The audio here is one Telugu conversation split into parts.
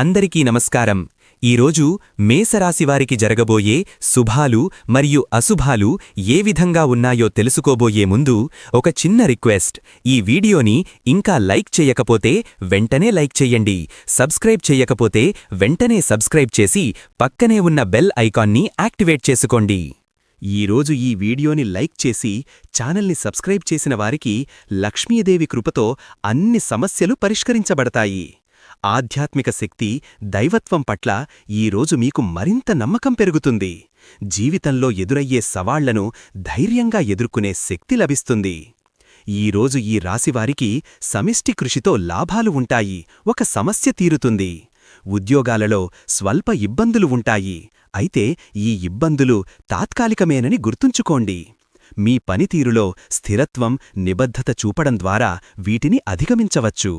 అందరికీ నమస్కారం. ఈరోజు మేసరాశివారికి జరగబోయే శుభాలు మరియు అశుభాలు ఏ విధంగా ఉన్నాయో తెలుసుకోబోయే ముందు ఒక చిన్న రిక్వెస్ట్. ఈ వీడియోని ఇంకా లైక్ చేయకపోతే వెంటనే లైక్ చెయ్యండి సబ్స్క్రైబ్ చేయకపోతే వెంటనే సబ్స్క్రైబ్ చేసి పక్కనే ఉన్న బెల్ ఐకాన్ని యాక్టివేట్ చేసుకోండి. ఈరోజు ఈ వీడియోని లైక్ చేసి ఛానల్ని సబ్స్క్రైబ్ చేసిన వారికి లక్ష్మీదేవి కృపతో అన్ని సమస్యలు పరిష్కరించబడతాయి. ఆధ్యాత్మిక శక్తి దైవత్వం పట్ల ఈరోజు మీకు మరింత నమ్మకం పెరుగుతుంది. జీవితంలో ఎదురయ్యే సవాళ్ళను ధైర్యంగా ఎదుర్కొనే శక్తి లభిస్తుంది. ఈరోజు ఈ రాశివారికి సమిష్టి కృషితో లాభాలు ఉంటాయి ఒక సమస్య తీరుతుంది. ఉద్యోగాలలో స్వల్ప ఇబ్బందులు ఉంటాయి. అయితే ఈ ఇబ్బందులు తాత్కాలికమేనని గుర్తుంచుకోండి. మీ పనితీరులో స్థిరత్వం నిబద్ధత చూపడం ద్వారా వీటిని అధిగమించవచ్చు.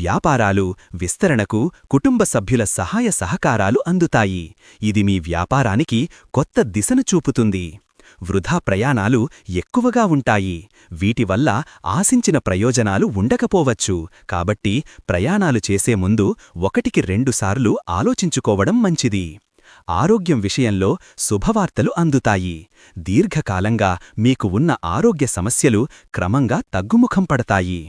వ్యాపారాలు విస్తరణకు కుటుంబ సభ్యుల సహాయ సహకారాలు అందుతాయి. ఇది మీ వ్యాపారానికి కొత్త దిశను చూపుతుంది. వృధా ప్రయాణాలు ఎక్కువగా ఉంటాయి. వీటివల్ల ఆశించిన ప్రయోజనాలు ఉండకపోవచ్చు. కాబట్టి ప్రయాణాలు చేసే ముందు ఒకటికి రెండుసార్లు ఆలోచించుకోవడం మంచిది. ఆరోగ్యం విషయంలో శుభవార్తలు అందుతాయి. దీర్ఘకాలంగా మీకు ఉన్న ఆరోగ్య సమస్యలు క్రమంగా తగ్గుముఖం పడతాయి.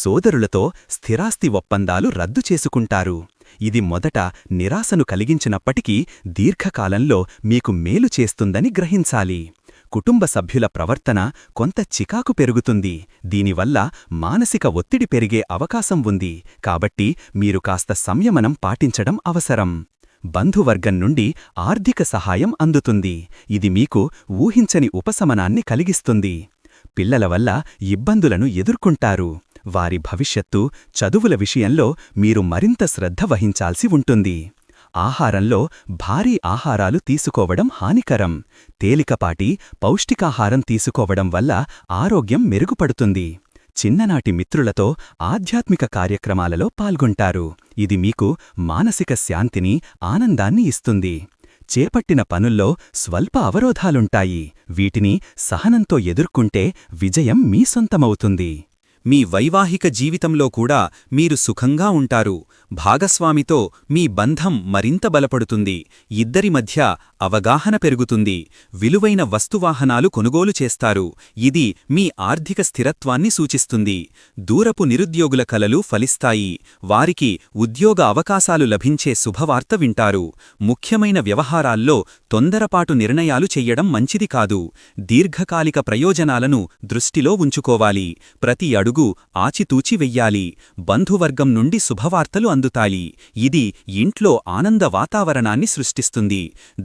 సోదరులతో స్థిరాస్తి ఒప్పందాలు రద్దు చేసుకుంటారు. ఇది మొదట నిరాశను కలిగించినప్పటికీ దీర్ఘకాలంలో మీకు మేలు చేస్తుందని గ్రహించాలి. కుటుంబ సభ్యుల ప్రవర్తన కొంత చికాకు పెరుగుతుంది. దీనివల్ల మానసిక ఒత్తిడి పెరిగే అవకాశం ఉంది. కాబట్టి మీరు కాస్త సంయమనం పాటించడం అవసరం. బంధువర్గం నుండి ఆర్థిక సహాయం అందుతుంది. ఇది మీకు ఊహించని ఉపశమనాన్ని కలిగిస్తుంది. పిల్లల వల్ల ఇబ్బందులను ఎదుర్కొంటారు. వారి భవిష్యత్తు చదువుల విషయంలో మీరు మరింత శ్రద్ధ వహించాల్సి ఉంటుంది. ఆహారంలో భారీ ఆహారాలు తీసుకోవడం హానికరం. తేలికపాటి పౌష్టికాహారం తీసుకోవడం వల్ల ఆరోగ్యం మెరుగుపడుతుంది. చిన్ననాటి మిత్రులతో ఆధ్యాత్మిక కార్యక్రమాలలో పాల్గొంటారు. ఇది మీకు మానసిక శాంతిని ఆనందాన్ని ఇస్తుంది. చేపట్టిన పనుల్లో స్వల్ప అవరోధాలుంటాయి. వీటిని సహనంతో ఎదుర్కొంటే విజయం మీ సొంతమవుతుంది. మీ వైవాహిక జీవితంలో కూడా మీరు సుఖంగా ఉంటారు. భాగస్వామితో మీ బంధం మరింత బలపడుతుంది. ఇద్దరి మధ్య అవగాహన పెరుగుతుంది. విలువైన వస్తువాహనాలు కొనుగోలు చేస్తారు. ఇది మీ ఆర్థిక స్థిరత్వాన్ని సూచిస్తుంది. దూరపు నిరుద్యోగుల కలలు ఫలిస్తాయి. వారికి ఉద్యోగ అవకాశాలు లభించే శుభవార్త వింటారు. ముఖ్యమైన వ్యవహారాల్లో తొందరపాటు నిర్ణయాలు చెయ్యడం మంచిది కాదు. దీర్ఘకాలిక ప్రయోజనాలను దృష్టిలో ఉంచుకోవాలి. ప్రతి అడుగు ఆచితూచి వెయ్యాలి. బంధువర్గం నుండి శుభవార్తలు అందుతాయి. ఇది ఇంట్లో ఆనంద వాతావరణాన్ని సృష్టిస్తుంది.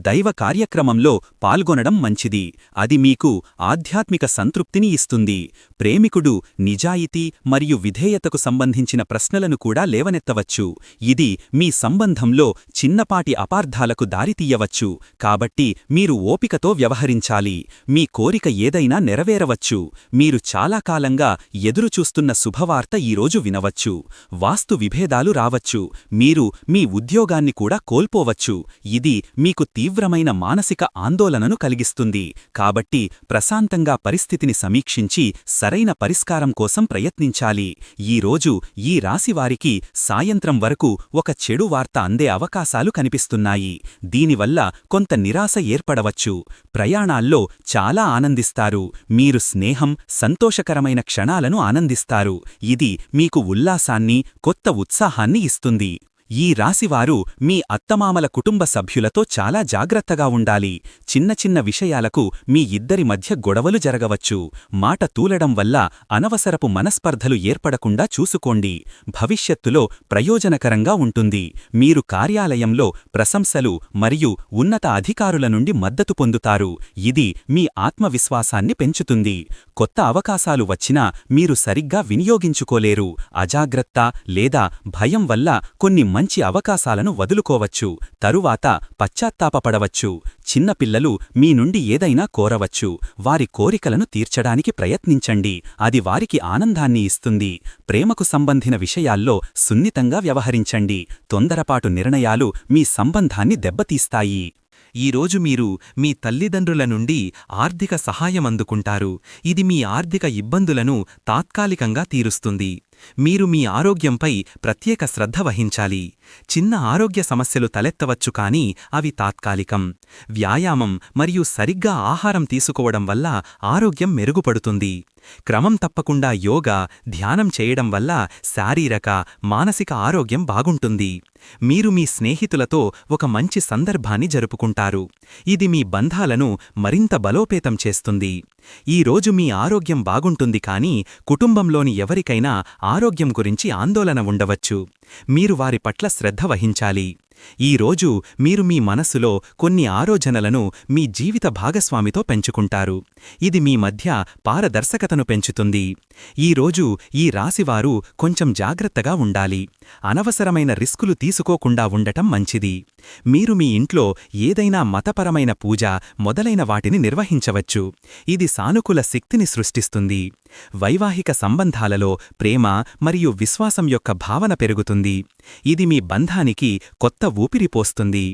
దైవ కార్యక్రమంలో పాల్గొనడం మంచిది. అది మీకు ఆధ్యాత్మిక సంతృప్తిని ఇస్తుంది. ప్రేమికుడు నిజాయితీ మరియు విధేయతకు సంబంధించిన ప్రశ్నలను కూడా లేవనెత్తవచ్చు. ఇది మీ సంబంధంలో చిన్నపాటి అపార్థాలకు దారితీయవచ్చు కాబట్టి మీరు ఓపికతో వ్యవహరించాలి. మీ కోరిక ఏదైనా నెరవేరవచ్చు. మీరు చాలా కాలంగా చూస్తున్న శుభవార్త ఈరోజు వినవచ్చు. వాస్తు విభేదాలు రావచ్చు. మీరు మీ ఉద్యోగాన్ని కూడా కోల్పోవచ్చు. ఇది మీకు తీవ్రమైన మానసిక ఆందోళనను కలిగిస్తుంది. కాబట్టి ప్రశాంతంగా పరిస్థితిని సమీక్షించి సరైన పరిష్కారం కోసం ప్రయత్నించాలి. ఈరోజు ఈ రాశివారికి సాయంత్రం వరకు ఒక చెడు వార్త అందే అవకాశాలు కనిపిస్తున్నాయి. దీనివల్ల కొంత నిరాశ ఏర్పడవచ్చు. ప్రయాణాల్లో చాలా ఆనందిస్తారు. మీరు స్నేహం సంతోషకరమైన క్షణాలను ఆనందిస్తారు. ఇది మీకు ఉల్లాసాన్ని కొత్త ఉత్సాహాన్ని ఇస్తుంది. ఈ రాశివారు మీ అత్తమామల కుటుంబ సభ్యులతో చాలా జాగ్రత్తగా ఉండాలి. చిన్న చిన్న విషయాలకు మీ ఇద్దరి మధ్య గొడవలు జరగవచ్చు. మాట తూలడం వల్ల అనవసరపు మనస్పర్ధలు ఏర్పడకుండా చూసుకోండి. భవిష్యత్తులో ప్రయోజనకరంగా ఉంటుంది. మీరు కార్యాలయంలో ప్రశంసలు మరియు ఉన్నత అధికారుల నుండి మద్దతు పొందుతారు. ఇది మీ ఆత్మవిశ్వాసాన్ని పెంచుతుంది. కొత్త అవకాశాలు వచ్చినా మీరు సరిగ్గా వినియోగించుకోలేరు. అజాగ్రత్త లేదా భయం వల్ల కొన్ని మంచి అవకాశాలను వదులుకోవచ్చు తరువాత పశ్చాత్తాపపడవచ్చు. చిన్నపిల్లలు మీ నుండి ఏదైనా కోరవచ్చు. వారి కోరికలను తీర్చడానికి ప్రయత్నించండి. అది వారికి ఆనందాన్ని ఇస్తుంది. ప్రేమకు సంబంధిన విషయాల్లో సున్నితంగా వ్యవహరించండి. తొందరపాటు నిర్ణయాలు మీ సంబంధాన్ని దెబ్బతీస్తాయి. ఈరోజు మీరు మీ తల్లిదండ్రుల నుండి ఆర్థిక సహాయం అందుకుంటారు. ఇది మీ ఆర్థిక ఇబ్బందులను తాత్కాలికంగా తీరుస్తుంది. మీరు మీ ఆరోగ్యంపై ప్రత్యేక శ్రద్ధ వహించాలి. చిన్న ఆరోగ్య సమస్యలు తలెత్తవచ్చు కానీ అవి తాత్కాలికం. వ్యాయామం మరియు సరిగ్గా ఆహారం తీసుకోవడం వల్ల ఆరోగ్యం మెరుగుపడుతుంది. క్రమం తప్పకుండా యోగా ధ్యానం చేయడం వల్ల శారీరక మానసిక ఆరోగ్యం బాగుంటుంది. మీరు మీ స్నేహితులతో ఒక మంచి సందర్భాన్ని జరుపుకుంటారు. ఇది మీ బంధాలను మరింత బలోపేతం చేస్తుంది. ఈ రోజు మీ ఆరోగ్యం బాగుంటుంది కానీ కుటుంబంలోని ఎవరికైనా ఆరోగ్యం గురించి ఆందోళన ఉండవచ్చు. మీరు వారి పట్ల శ్రద్ధ వహించాలి. ఈ రోజు మీరు మీ మనస్సులో కొన్ని ఆలోచనలను మీ జీవిత భాగస్వామితో పెంచుకుంటారు. ఇది మీ మధ్య పారదర్శకతను పెంచుతుంది. ఈ రోజు ఈ రాశివారు కొంచెం జాగ్రత్తగా ఉండాలి. అనవసరమైన రిస్కులు తీసుకోకుండా ఉండటం మంచిది. మీరు మీ ఇంట్లో ఏదైనా మతపరమైన పూజ మొదలైన వాటిని నిర్వహించవచ్చు. ఇది సానుకూల శక్తిని సృష్టిస్తుంది. వైవాహిక సంబంధాలలో ప్రేమ మరియు విశ్వాసం యొక్క భావన పెరుగుతుంది. ఇది మీ బంధానికి కొత్త ఊపిరిపోస్తుంది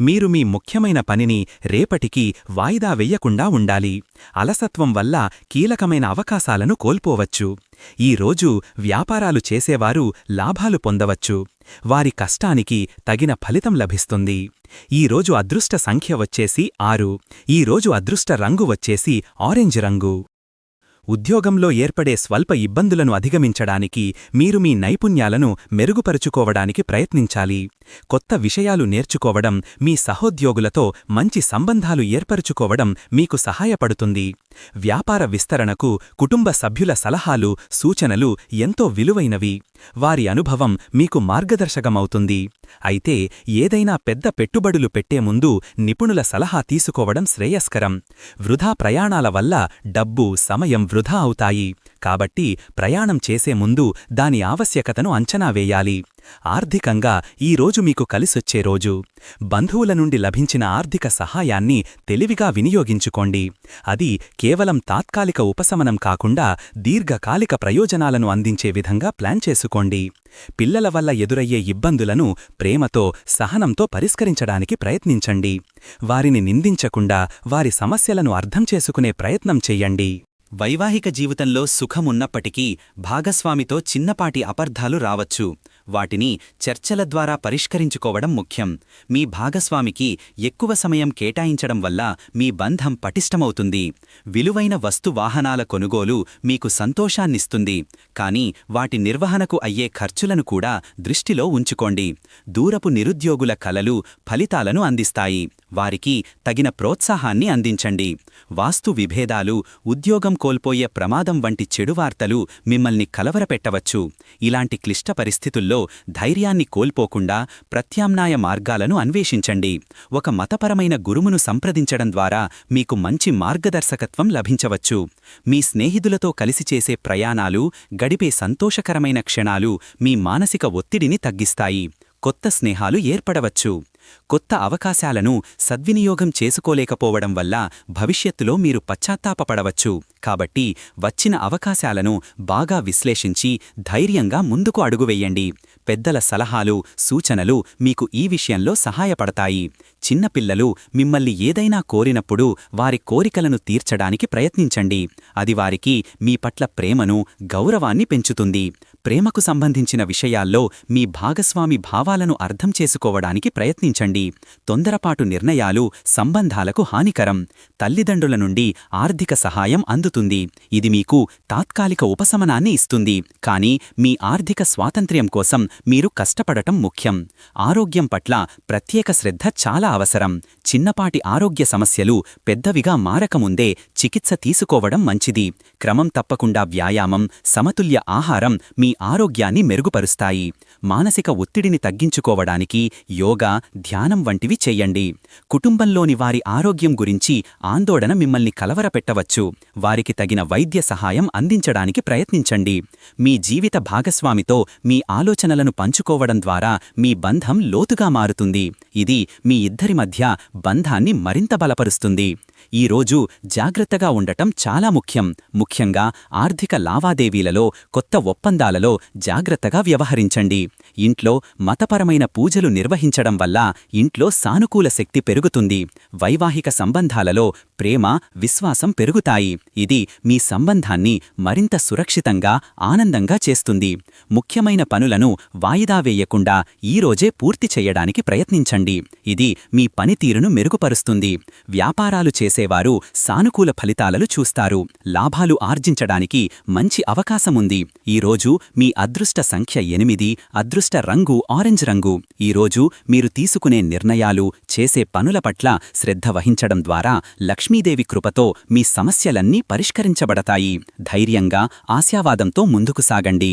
మీరు మీ ముఖ్యమైన పనిని రేపటికి వాయిదా వెయ్యకుండా ఉండాలి. అలసత్వం వల్ల కీలకమైన అవకాశాలను కోల్పోవచ్చు. ఈ రోజు వ్యాపారాలు చేసేవారు లాభాలు పొందవచ్చు. వారి కష్టానికి తగిన ఫలితం లభిస్తుంది. ఈ రోజు అదృష్ట సంఖ్య వచ్చేసి ఆరు. ఈ రోజు అదృష్ట రంగు వచ్చేసి ఆరెంజ్ రంగు. ఉద్యోగంలో ఏర్పడే స్వల్ప ఇబ్బందులను అధిగమించడానికి మీరు మీ నైపుణ్యాలను మెరుగుపరుచుకోవడానికి ప్రయత్నించాలి. కొత్త విషయాలు నేర్చుకోవడం మీ సహోద్యోగులతో మంచి సంబంధాలు ఏర్పరుచుకోవడం మీకు సహాయపడుతుంది. వ్యాపార విస్తరణకు కుటుంబ సభ్యుల సలహాలు సూచనలు ఎంతో విలువైనవి. వారి అనుభవం మీకు మార్గదర్శకమవుతుంది. అయితే ఏదైనా పెద్ద పెట్టుబడులు పెట్టే ముందు నిపుణుల సలహా తీసుకోవడం శ్రేయస్కరం. వృధా ప్రయాణాల వల్ల డబ్బు సమయం వృధా అవుతాయి. కాబట్టి ప్రయాణం చేసే ముందు దాని ఆవశ్యకతను అంచనా వేయాలి. ఆర్థికంగా ఈరోజు మీకు కలిసొచ్చే రోజు. బంధువుల నుండి లభించిన ఆర్థిక సహాయాన్ని తెలివిగా వినియోగించుకోండి. అది కేవలం తాత్కాలిక ఉపశమనం కాకుండా దీర్ఘకాలిక ప్రయోజనాలను అందించే విధంగా ప్లాన్ చేసుకోండి. పిల్లల వల్ల ఎదురయ్యే ఇబ్బందులను ప్రేమతో సహనంతో పరిష్కరించడానికి ప్రయత్నించండి. వారిని నిందించకుండా వారి సమస్యలను అర్థం చేసుకునే ప్రయత్నం చెయ్యండి వైవాహిక జీవితంలో సుఖమున్నప్పటికీ భాగస్వామితో చిన్నపాటి అపర్ధాలు రావచ్చు. వాటిని చర్చల ద్వారా పరిష్కరించుకోవడం ముఖ్యం. మీ భాగస్వామికి ఎక్కువ సమయం కేటాయించడం వల్ల మీ బంధం పటిష్టమవుతుంది. విలువైన వస్తు వాహనాల కొనుగోలు మీకు సంతోషాన్నిస్తుంది. కానీ వాటి నిర్వహణకు అయ్యే ఖర్చులను కూడా దృష్టిలో ఉంచుకోండి. దూరపు నిరుద్యోగుల కలలు ఫలితాలను అందిస్తాయి. వారికి తగిన ప్రోత్సాహాన్ని అందించండి. వాస్తు విభేదాలు ఉద్యోగం కోల్పోయే ప్రమాదం వంటి చెడు వార్తలు మిమ్మల్ని కలవరపెట్టవచ్చు. ఇలాంటి క్లిష్ట పరిస్థితుల్లో ధైర్యాన్ని కోల్పోకుండా ప్రత్యామ్నాయ మార్గాలను అన్వేషించండి. ఒక మతపరమైన గురుమును సంప్రదించడం ద్వారా మీకు మంచి మార్గదర్శకత్వం లభించవచ్చు. మీ స్నేహితులతో కలిసి చేసే ప్రయాణాలు గడిపే సంతోషకరమైన క్షణాలు మీ మానసిక ఒత్తిడిని తగ్గిస్తాయి. కొత్త స్నేహాలు ఏర్పడవచ్చు. కొత్త అవకాశాలను సద్వినియోగం చేసుకోలేకపోవడం వల్ల భవిష్యత్తులో మీరు పశ్చాత్తాపపడవచ్చు. కాబట్టి వచ్చిన అవకాశాలను బాగా విశ్లేషించి ధైర్యంగా ముందుకు అడుగువెయ్యండి పెద్దల సలహాలు సూచనలు మీకు ఈ విషయంలో సహాయపడతాయి. చిన్నపిల్లలు మిమ్మల్ని ఏదైనా కోరినప్పుడు వారి కోరికలను తీర్చడానికి ప్రయత్నించండి. అది వారికి మీ పట్ల ప్రేమను గౌరవాన్ని పెంచుతుంది. ప్రేమకు సంబంధించిన విషయాల్లో మీ భాగస్వామి భావాలను అర్థం చేసుకోవడానికి ప్రయత్నించండి. తొందరపాటు నిర్ణయాలు సంబంధాలకు హానికరం. తల్లిదండ్రుల నుండి ఆర్థిక సహాయం అందుతుంది. ఇది మీకు తాత్కాలిక ఉపశమనాన్ని ఇస్తుంది. కానీ మీ ఆర్థిక స్వాతంత్ర్యం కోసం మీరు కష్టపడటం ముఖ్యం. ఆరోగ్యం పట్ల ప్రత్యేక శ్రద్ధ చాలా అవసరం. చిన్నపాటి ఆరోగ్య సమస్యలు పెద్దవిగా మారకముందే చికిత్స తీసుకోవడం మంచిది. క్రమం తప్పకుండా వ్యాయామం సమతుల్య ఆహారం మీ ఆరోగ్యాన్ని మెరుగుపరుస్తాయి. మానసిక ఒత్తిడిని తగ్గించుకోవడానికి యోగా ధ్యానం వంటివి చెయ్యండి కుటుంబంలోని వారి ఆరోగ్యం గురించి ఆందోళన మిమ్మల్ని కలవరపెట్టవచ్చు. వారికి తగిన వైద్య సహాయం అందించడానికి ప్రయత్నించండి. మీ జీవిత భాగస్వామితో మీ ఆలోచనలను పంచుకోవడం ద్వారా మీ బంధం లోతుగా మారుతుంది. ఇది మీ ఇద్దరి మధ్య బంధాన్ని మరింత బలపరుస్తుంది. ఈరోజు జాగ్రత్తగా ఉండటం చాలా ముఖ్యం. ముఖ్యంగా ఆర్థిక లావాదేవీలలో కొత్త ఒప్పందాలలో జాగ్రత్తగా వ్యవహరించండి. ఇంట్లో మతపరమైన పూజలు నిర్వహించడం వల్ల ఇంట్లో సానుకూల శక్తి పెరుగుతుంది. వైవాహిక సంబంధాలలో ప్రేమ విశ్వాసం పెరుగుతాయి. ఇది మీ సంబంధాన్ని మరింత సురక్షితంగా ఆనందంగా చేస్తుంది. ముఖ్యమైన పనులను వాయిదా వేయకుండా ఈరోజే పూర్తి చేయడానికి ప్రయత్నించండి. ఇది మీ పనితీరును మెరుగుపరుస్తుంది. వ్యాపారాలు చేసేవారు సానుకూల ఫలితాలను చూస్తారు. లాభాలు ఆర్జించడానికి మంచి అవకాశముంది. ఈరోజు మీ అదృష్ట సంఖ్య ఎనిమిది అదృష్ట రంగు ఆరెంజ్ రంగు. ఈరోజు మీరు తీసుకునే నిర్ణయాలు చేసే పనుల పట్ల శ్రద్ధ వహించడం ద్వారా లక్ష్మీదేవి కృపతో మీ సమస్యలన్నీ పరిష్కరించబడతాయి. ధైర్యంగా ఆశావాదంతో ముందుకు సాగండి.